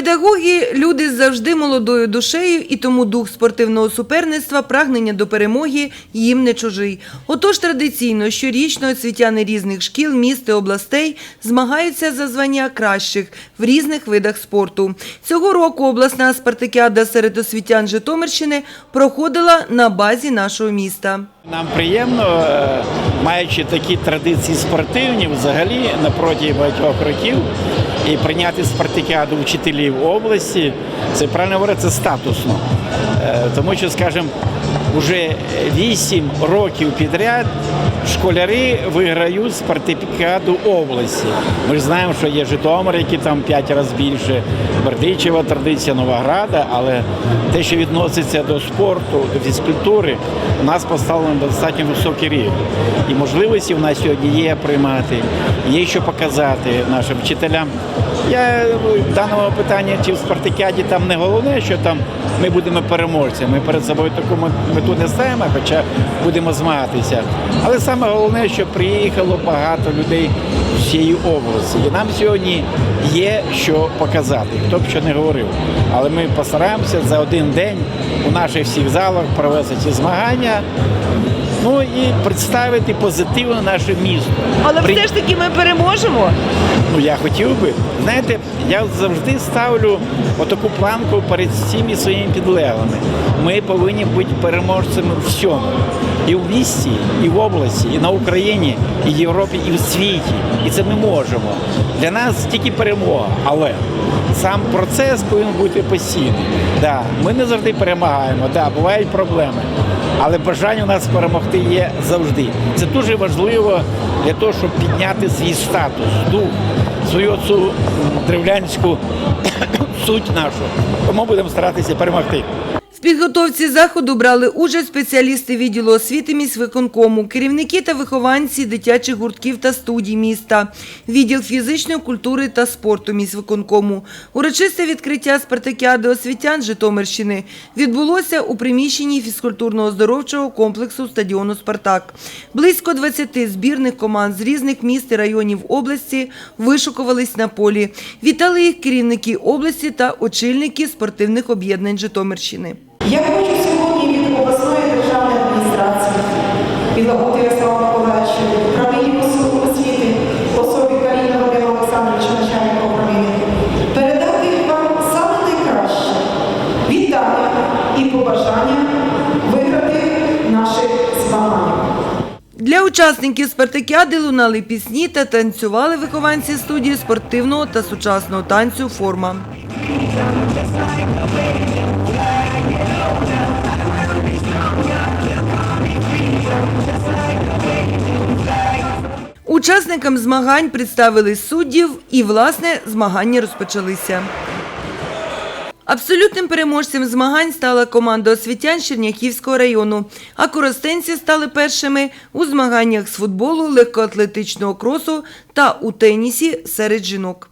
Педагоги люди завжди молодою душею, і тому дух спортивного суперництва, прагнення до перемоги їм не чужий. Отож традиційно щорічно освітяни різних шкіл, міст і областей змагаються за звання кращих в різних видах спорту. Цього року обласна спартакіада серед освітян Житомирщини проходила на базі нашого міста. Нам приємно, е, маючи такі традиції спортивні, взагалі на протязі багатьох років, і прийняти спартакіаду вчителів області, це правильно говорити, це статусно. Е, Тому що, скажімо, вже 8 років підряд школяри виграють спартакіаду області. Ми ж знаємо, що є Житомир, який там 5 разів більше, Бердичева традиція, Новограда, але те, що відноситься до спорту, до фізкультури, у нас поставлено достатньо високий рівень. І можливості в нас сьогодні є приймати, є що показати нашим вчителям. Я в даному питанні чи в спартакіаді там не головне, що там ми будемо переможцями. Ми перед собою таку мет- мету не ставимо, хоча будемо змагатися. Але саме головне, що приїхало багато людей всієї області. І нам сьогодні є що показати, хто б що не говорив. Але ми постараємося за один день у наших всіх залах провести ці змагання. Ну і представити позитивно наше місто. Але При- все ж таки ми переможемо. Ну я хотів би. Знаєте, я завжди ставлю отаку планку перед всіми своїми підлеглими. Ми повинні бути переможцями в всьому. І в місті, і в області, і на Україні, і в Європі, і в світі. І це ми можемо. Для нас тільки перемога. Але сам процес повинен бути постійний. Да, ми не завжди перемагаємо, да, бувають проблеми. Але бажання у нас перемогти є завжди. Це дуже важливо для того, щоб підняти свій статус, дух, свою цю древлянську суть нашу. Тому будемо старатися перемогти. Підготовці заходу брали участь спеціалісти відділу освіти міськвиконкому, керівники та вихованці дитячих гуртків та студій міста, відділ фізичної культури та спорту міськвиконкому. Урочисте відкриття спартакіади освітян Житомирщини відбулося у приміщенні фізкультурно-оздоровчого комплексу стадіону «Спартак». Близько 20 збірних команд з різних міст і районів області вишукувались на полі. Вітали їх керівники області та очільники спортивних об'єднань Житомирщини. Я хочу сьогодні від обласної державної адміністрації, від Лагути Ярослава Миколаївича, управління освіти, особі Каріни Володимира Олександровича, начальника управління, передати вам саме найкраще вітання і побажання виграти наші змагання. Для учасників спартакіади лунали пісні та танцювали вихованці студії спортивного та сучасного танцю «Форма». Учасникам змагань представили суддів і, власне, змагання розпочалися. Абсолютним переможцем змагань стала команда освітян Черняхівського району, а коростенці стали першими у змаганнях з футболу, легкоатлетичного кросу та у тенісі серед жінок.